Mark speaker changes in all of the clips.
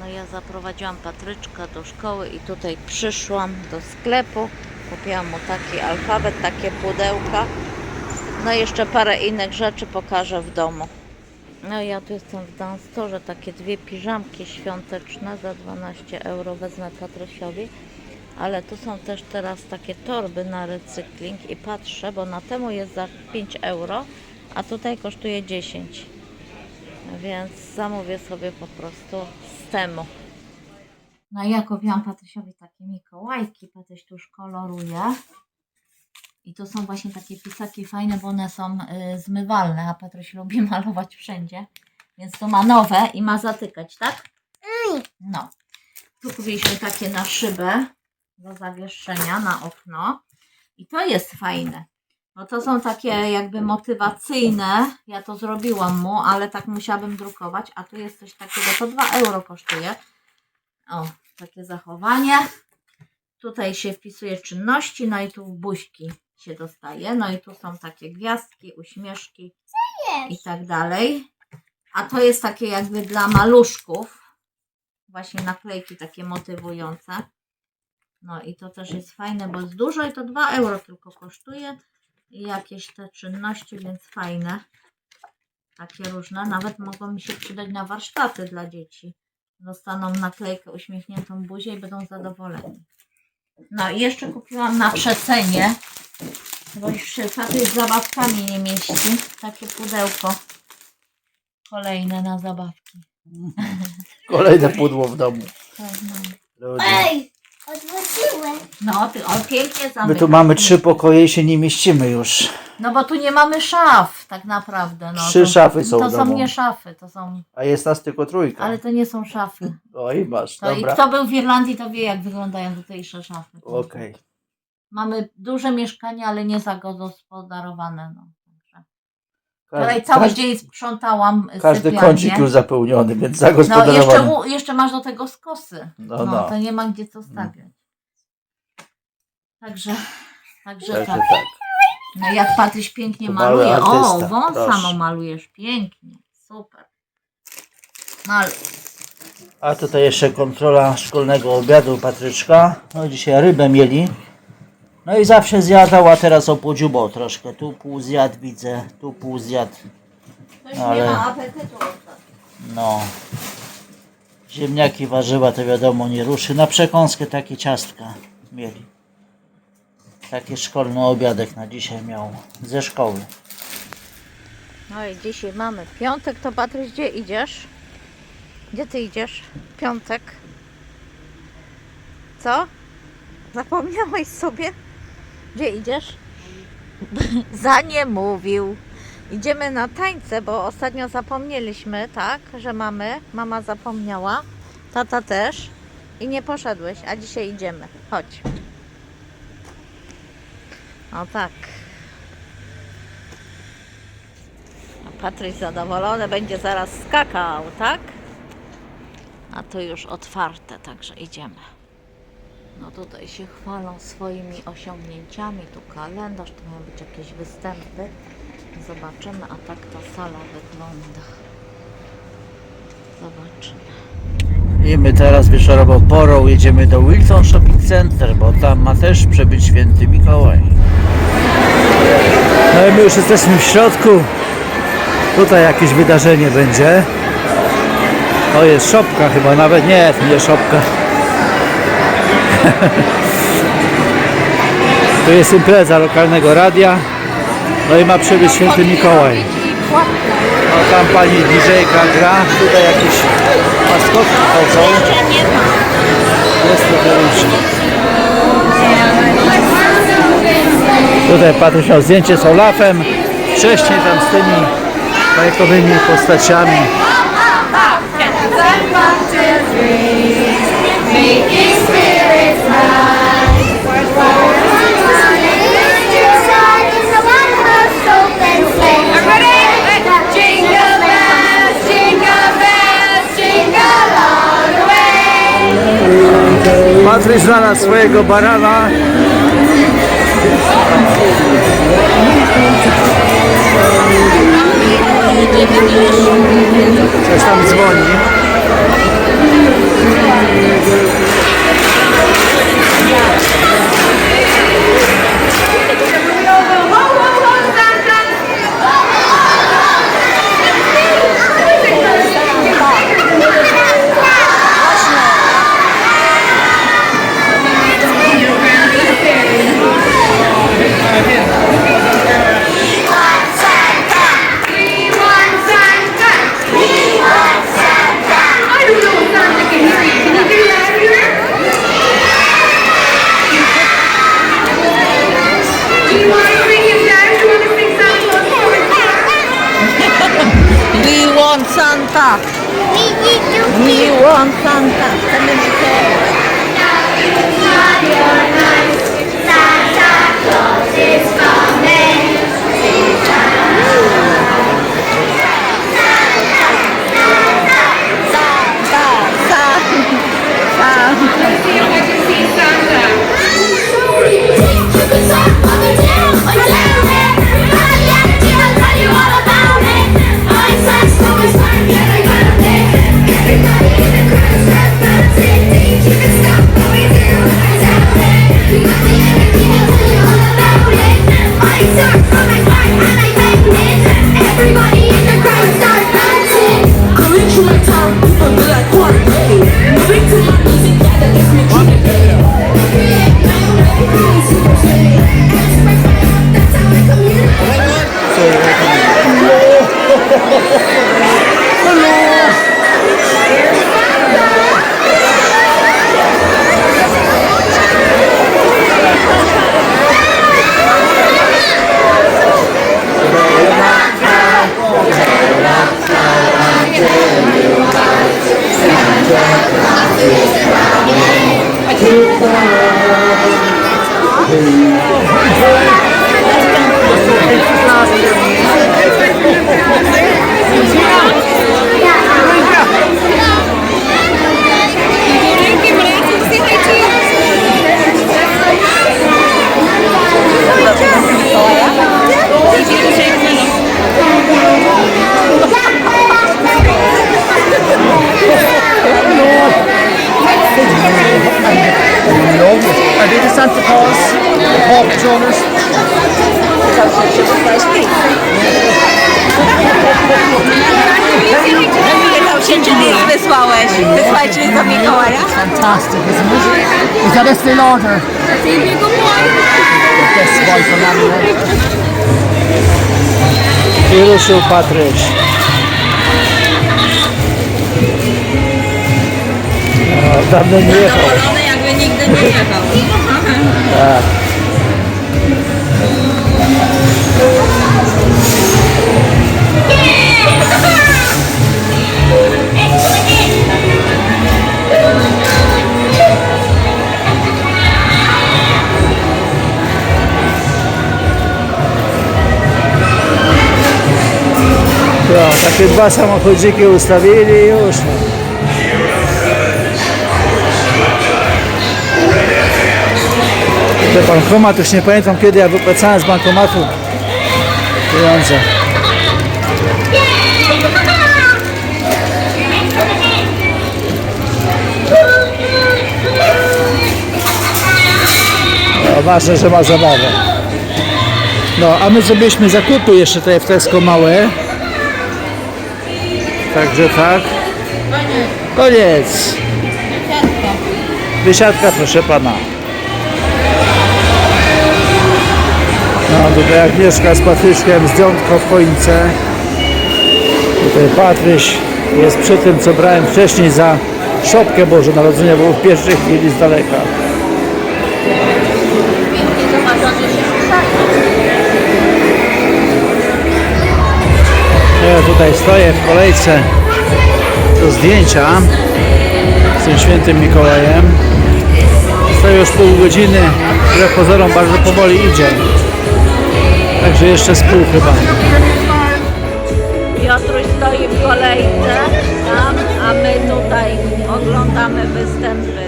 Speaker 1: No ja zaprowadziłam Patryczka do szkoły i tutaj przyszłam do sklepu. Kupiłam mu taki alfabet, takie pudełka. No i jeszcze parę innych rzeczy pokażę w domu. No ja tu jestem w Danstorze, takie dwie piżamki świąteczne za 12 euro wezmę Patrysiowi. Ale tu są też teraz takie torby na recykling i patrzę, bo na temu jest za 5 euro, a tutaj kosztuje 10. Więc zamówię sobie po prostu temu. No i ja kupiłam Patrysiowi takie mikołajki. Patryś tu już koloruje. I to są właśnie takie pisaki fajne, bo one są y, zmywalne, a Patryś lubi malować wszędzie. Więc to ma nowe i ma zatykać, tak? No. Tu kupiliśmy takie na szybę do zawieszenia na okno. I to jest fajne. No to są takie jakby motywacyjne. Ja to zrobiłam mu, ale tak musiałabym drukować. A tu jest coś takiego, to 2 euro kosztuje. O, takie zachowanie. Tutaj się wpisuje czynności, no i tu w buźki się dostaje. No i tu są takie gwiazdki, uśmieszki i tak dalej. A to jest takie jakby dla maluszków. Właśnie naklejki takie motywujące. No i to też jest fajne, bo jest dużo i to 2 euro tylko kosztuje. I jakieś te czynności, więc fajne. Takie różne. Nawet mogą mi się przydać na warsztaty dla dzieci. Dostaną naklejkę uśmiechniętą buzię i będą zadowoleni. No i jeszcze kupiłam na przecenie, bo już się z zabawkami nie mieści. Takie pudełko kolejne na zabawki.
Speaker 2: Kolejne pudło w domu.
Speaker 1: Tak, no.
Speaker 2: Ludzie.
Speaker 3: Ej, odwróciłem.
Speaker 1: No, ty, o pięknie
Speaker 2: My
Speaker 1: zamykasz.
Speaker 2: tu mamy trzy pokoje i się nie mieścimy już.
Speaker 1: No bo tu nie mamy szaf tak naprawdę. No,
Speaker 2: Trzy
Speaker 1: to,
Speaker 2: szafy są
Speaker 1: To
Speaker 2: w
Speaker 1: są
Speaker 2: domu.
Speaker 1: nie szafy, to są...
Speaker 2: A jest nas tylko trójka.
Speaker 1: Ale to nie są szafy.
Speaker 2: Oj, masz,
Speaker 1: To i
Speaker 2: dobra.
Speaker 1: kto był w Irlandii, to wie jak wyglądają tutejsze szafy.
Speaker 2: Okej.
Speaker 1: Mamy duże mieszkanie, ale nie zagospodarowane. No.
Speaker 2: Każdy,
Speaker 1: Wczoraj cały
Speaker 2: każdy,
Speaker 1: dzień sprzątałam
Speaker 2: każdy
Speaker 1: sypialnię.
Speaker 2: kącik już zapełniony, więc
Speaker 1: No jeszcze,
Speaker 2: zagospodarowany.
Speaker 1: jeszcze masz do tego skosy.
Speaker 2: No,
Speaker 1: No,
Speaker 2: no.
Speaker 1: to nie ma gdzie co stawiać. Także, także
Speaker 2: Także
Speaker 1: tak.
Speaker 2: tak.
Speaker 1: No jak Patryś pięknie
Speaker 2: To
Speaker 1: maluje. O,
Speaker 2: artysta,
Speaker 1: wąsa
Speaker 2: proszę.
Speaker 1: no malujesz pięknie. Super. Mal.
Speaker 2: A tutaj jeszcze kontrola szkolnego obiadu Patryczka. No dzisiaj rybę mieli. No i zawsze zjadał, a teraz opodziubał troszkę. Tu pół zjadł widzę, tu pół zjadł. Ale-
Speaker 1: nie ma apetytu.
Speaker 2: No. Ziemniaki, warzywa to wiadomo nie ruszy. Na przekąskę takie ciastka mieli. Taki szkolny obiadek na dzisiaj miał ze szkoły.
Speaker 1: No i dzisiaj mamy piątek, to Patryś, gdzie idziesz? Gdzie ty idziesz? Piątek. Co? Zapomniałeś sobie? Gdzie idziesz? Za nie mówił. Idziemy na tańce, bo ostatnio zapomnieliśmy, tak, że mamy. Mama zapomniała, tata też. I nie poszedłeś, a dzisiaj idziemy. Chodź. O tak. A Patryś zadowolony będzie zaraz skakał, tak? A tu już otwarte, także idziemy. No tutaj się chwalą swoimi osiągnięciami. Tu kalendarz, tu mają być jakieś występy. Zobaczymy, a tak ta sala wygląda. Zobaczymy.
Speaker 2: I my teraz wieczorową porą jedziemy do Wilson Shopping Center, bo tam ma też przebyć święty Mikołaj. No i my już jesteśmy w środku. Tutaj jakieś wydarzenie będzie. To jest szopka chyba, nawet nie, to nie szopka. Tu jest impreza lokalnego radia. No i ma przybyć święty Mikołaj. No tam pani DJ-ka gra, tutaj jakieś maskotki chodzą. Jest trochę różnie. Tutaj miał zdjęcie z Olafem, wcześniej tam z tymi bajkowymi postaciami.
Speaker 3: Jingle
Speaker 2: Patryś znalazł swojego barana. Coś tam dzwoni.
Speaker 4: Санта. Миллион Санта. Yeah.
Speaker 5: Are they the Santa Claus? The Paw Patrollers?
Speaker 1: Pytał się, czy wysłałeś. Wysłałeś list do Mikołaja?
Speaker 5: Fantastic, isn't it? Is that a still order? Best boy from America.
Speaker 2: I ruszył Patryś. No, dawno nie jechał.
Speaker 1: Jakby nigdy nie jechał.
Speaker 2: Tak. No, takie dwa samochodziki ustawili i już. Ten bankomat, już nie pamiętam kiedy ja wypłacałem z bankomatu pieniądze. No, ważne, że ma zabawę. No, a my zrobiliśmy zakupy jeszcze tutaj w Tesco małe. Także tak. Koniec. Wysiadka, proszę pana. No tutaj Agnieszka z Patryśkiem zdjątko w choince. Tutaj Patryś jest przy tym, co brałem wcześniej za szopkę Boże Narodzenia, było w pierwszej chwili z daleka. Ja tutaj stoję w kolejce do zdjęcia z tym świętym Mikołajem. Stoję już pół godziny, które pozorom bardzo powoli idzie. Także jeszcze z pół chyba.
Speaker 1: Piotruś stoi w kolejce tam, a my tutaj oglądamy występy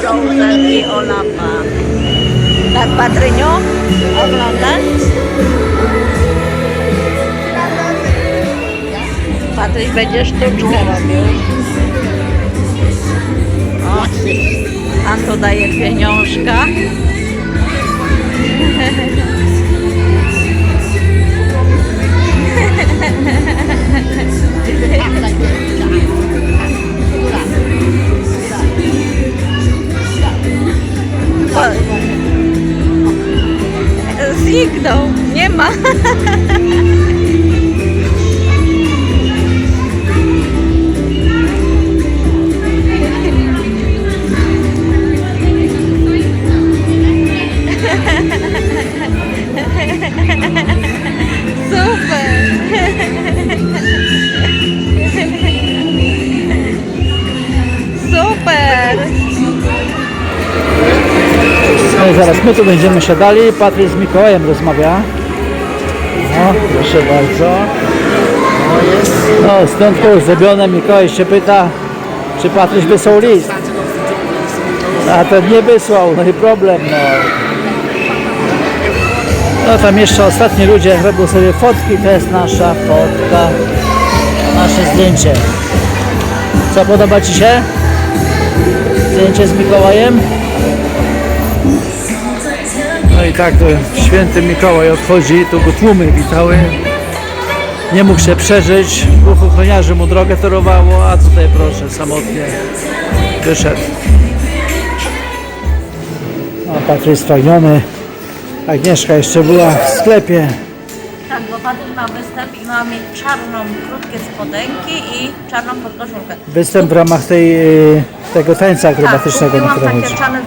Speaker 1: Frozen i Olafa. Tak, Patryniu? Oglądasz? Patryś będzie sztuczkę robił. O, pan tu daje pieniążka. Zniknął, nie ma.
Speaker 2: zaraz my tu będziemy siadali. Patryk z Mikołajem rozmawia. No, proszę bardzo. No stąd już zrobione. Mikołaj się pyta, czy Patryś wysłał list. A ten nie wysłał, no i problem, no. No tam jeszcze ostatni ludzie robią sobie fotki, to jest nasza fotka, nasze zdjęcie. Co, podoba Ci się? Zdjęcie z Mikołajem? No i tak to święty Mikołaj odchodzi, tu go tłumy witały. Nie mógł się przeżyć, dwóch ochroniarzy mu drogę torowało, a tutaj proszę, samotnie wyszedł. No, Patryk jest spragniony. Agnieszka jeszcze była w sklepie.
Speaker 1: Tak, bo Patryk ma występ i ma mieć czarną, krótkie spodenki i czarną podkoszulkę.
Speaker 2: Występ w ramach tej, y, tego tańca
Speaker 1: Tak,
Speaker 2: akrobatycznego, na
Speaker 1: kupiłam
Speaker 2: który
Speaker 1: takie
Speaker 2: chodzi.
Speaker 1: czarne,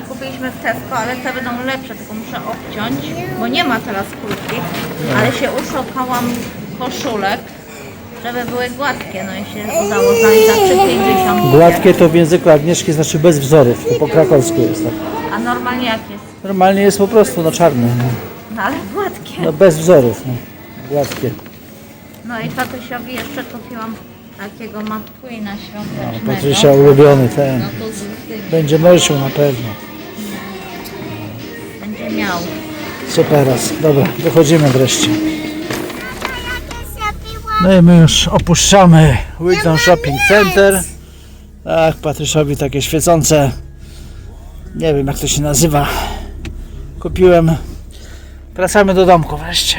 Speaker 1: kupiliśmy w Tesco, ale te będą lepsze, tylko muszę obciąć, bo nie ma teraz kulki, ale się uszukałam koszulek, żeby były gładkie, no i się udało znaleźć za 3,50.
Speaker 2: Gładkie to w języku Agnieszki znaczy bez wzorów, to po krakowsku jest tak.
Speaker 1: A normalnie jak jest?
Speaker 2: Normalnie jest po prostu no czarne, no,
Speaker 1: No ale gładkie.
Speaker 2: no bez wzorów, no. gładkie.
Speaker 1: No i tatusiowi jeszcze kupiłam takiego McQueena świątecznego.
Speaker 2: Patrysia ulubiony ten.
Speaker 1: No to z tym
Speaker 2: Będzie nosił na pewno.
Speaker 1: Będzie miał.
Speaker 2: Superas. Dobra, wychodzimy wreszcie. No i my już opuszczamy Wilton Shopping Center. Tak, Patryszowi takie świecące, nie wiem jak to się nazywa, kupiłem. Wracamy do domku wreszcie.